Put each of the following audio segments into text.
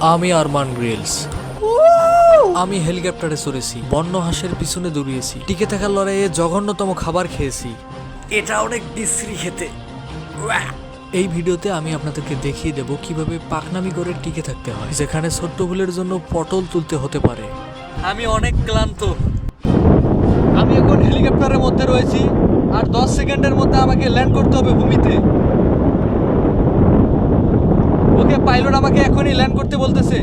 আমি আরমান গ্রিলস। আমি হেলিকপ্টারে চড়েছি বন্য হাঁসের পিছনে দৌড়িয়েছি টিকে থাকার লড়াইয়ে জঘন্যতম খাবার খেয়েছি। এটা অনেক বিশ্রী খেতে। এই ভিডিওতে আমি আপনাদেরকে দেখিয়ে দেব কীভাবে পাকনামি করে টিকে থাকতে হয় যেখানে ছোট্ট ভুলের জন্য পটল তুলতে হতে পারে। আমি অনেক ক্লান্ত। আমি এখন হেলিকপ্টারের মধ্যে রয়েছি আর দশ সেকেন্ডের মধ্যে আমাকে ল্যান্ড করতে হবে ভূমিতে। পাইলট আমাকে এখনই ল্যান্ড করতে বলতেছে।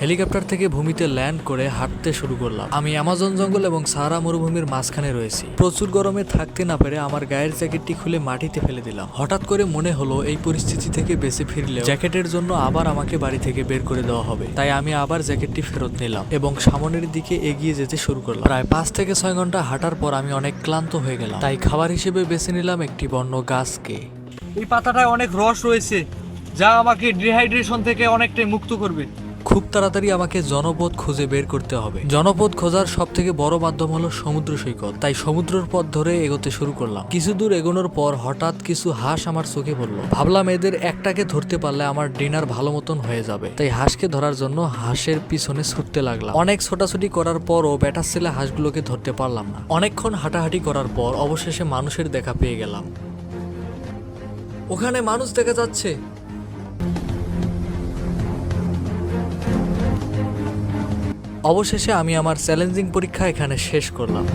হেলিকপ্টার থেকে ভূমিতে ল্যান্ড করে হাঁটতে শুরু করলাম। আমি অ্যামাজন জঙ্গল এবং সারা মরুভূমির মাঝখানে রয়েছি। প্রচুর গরমে থাকতে না পেরে আমার গায়ের জ্যাকেটটি খুলে মাটিতে ফেলে দিলাম। হঠাৎ করে মনে হলো এই পরিস্থিতি থেকে বেঁচে ফিরলে জ্যাকেটের জন্য আবার আমাকে বাড়ি থেকে বের করে দেওয়া হবে। তাই আমি আবার জ্যাকেটটি ফেরত নিলাম এবং সামনের দিকে এগিয়ে যেতে শুরু করলাম। প্রায় পাঁচ থেকে ছয় ঘণ্টা হাঁটার পর আমি অনেক ক্লান্ত হয়ে গেলাম। তাই খাবার হিসেবে বেছে নিলাম একটি বন্য গাছকে। এই পাতাটায় অনেক রস রয়েছে, যা আমাকে ডিহাইড্রেশন থেকে অনেকটাই মুক্ত করবে। খুব তাড়াতাড়ি আমাকে জনপদ খুঁজে বের করতে হবে। জনপদ খোঁজার সব থেকে বড় মাধ্যম হলো সমুদ্র সৈকত। তাই সমুদ্রের পথ ধরে এগোতে শুরু করলাম। কিছু দূর এগোনোর পর হঠাৎ কিছু হাঁস আমার চোখে পড়ল। ভাবলাম এদের একটাকে ধরতে পারলে আমার ডিনার ভালো মতন হয়ে যাবে। তাই হাঁসকে ধরার জন্য হাঁসের পিছনে ছুটতে লাগলাম। অনেক ছোটাছুটি করার পরও ব্যাটার ছেলে হাঁসগুলোকে ধরতে পারলাম না। অনেকক্ষণ হাঁটাহাঁটি করার পর অবশেষে মানুষের দেখা পেয়ে গেলাম। ওখানে মানুষ দেখা যাচ্ছে। অবশেষে আমি আমার চ্যালেঞ্জিং পরীক্ষা এখানে শেষ করলাম।